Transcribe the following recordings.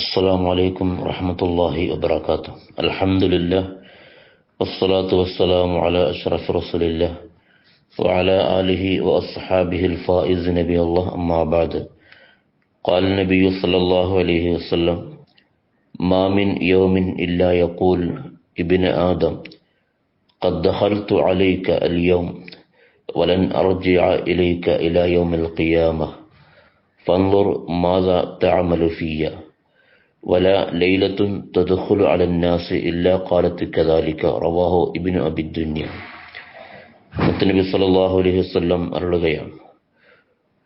السلام عليكم ورحمة الله وبركاته. الحمد لله والصلاة والسلام على أشرف رسول الله وعلى آله وأصحابه الفائز نبي الله. أما بعد قال النبي صلى الله عليه وسلم ما من يوم إلا يقول ابن آدم قد دخلت عليك اليوم ولن أرجع إليك إلى يوم القيامة فانظر ماذا تعمل فيا ولا ليلة تدخل على الناس إلا قالت كذلك رواه ابن أبي الدنيا മുത്തനബി സല്ലല്ലാഹു അലൈഹി വസല്ലം അരുളുകയാണ്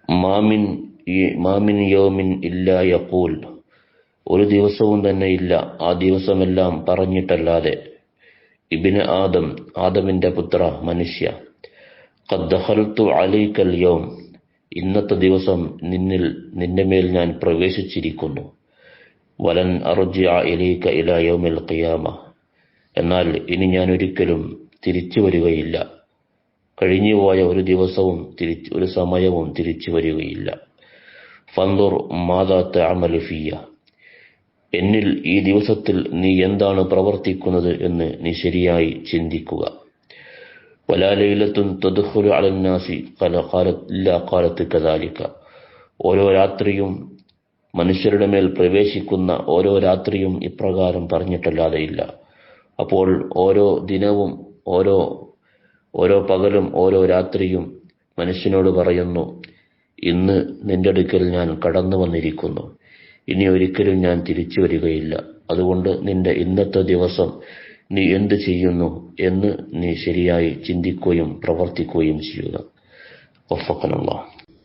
മാമിൻ മാമിൻ യൗമിൻ ഇല്ലാ യഖൂൽ ഒരു ദിവസവും തന്നെ ഇല്ല ആ ദിവസമെല്ലാം പറഞ്ഞിട്ടല്ലാതെ ഇബിന് ആദം ആദമിന്റെ പുത്ര മനുഷ്യ ഖദ്ദഖൽതു അലൈക്കൽ യൗം ഇന്നത്തെ ദിവസം നിന്നിൽ നിന്റെ മേൽ ഞാൻ പ്രവേശിച്ചിരിക്കുന്നു വലൻ അർജിഅ ഇലൈക ഇലാ യൗമിൽ ഖിയാമ. എന്നാൽ ഇനി ഞാൻ ഒരിക്കലും തിരിച്ചു വരികയില്ല. കഴിഞ്ഞുപോയ ഒരു ദിവസവും തിരിച്ച് ഒരു സമയവും തിരിച്ചു വരികയില്ല. ഫന്തുർ മാതാ തഅമലു ഫിയ എന്നിൽ ഈ ദിവസത്തിൽ നീ എന്താണ് പ്രവർത്തിക്കുന്നത് എന്ന് നീ ശരിയായി ചിന്തിക്കുക. വലാലയിലത്തും തദുഖുലു അലന്നാസി ഇല്ലാ കാലത്ത് കദാലിക്ക ഓരോ രാത്രിയും മനുഷ്യരുടെ മേൽ പ്രവേശിക്കുന്ന ഓരോ രാത്രിയും ഇപ്രകാരം പറഞ്ഞിട്ടല്ലാതെ ഇല്ല അപ്പോൾ ഓരോ ദിനവും ഓരോ ഓരോ പകലും ഓരോ രാത്രിയും മനുഷ്യനോട് പറയുന്നു ഇന്ന് നിന്റെ അടുക്കൽ ഞാൻ കടന്നു വന്നിരിക്കുന്നു. ഇനി ഒരിക്കലും ഞാൻ തിരിച്ചു വരികയില്ല. അതുകൊണ്ട് നിന്റെ ഇന്നത്തെ ദിവസം നീ എന്ത് ചെയ്യുന്നു എന്ന് നീ ശരിയായി ചിന്തിക്കുകയും പ്രവർത്തിക്കുകയും ചെയ്യുക. ഒഫക്കനുള്ള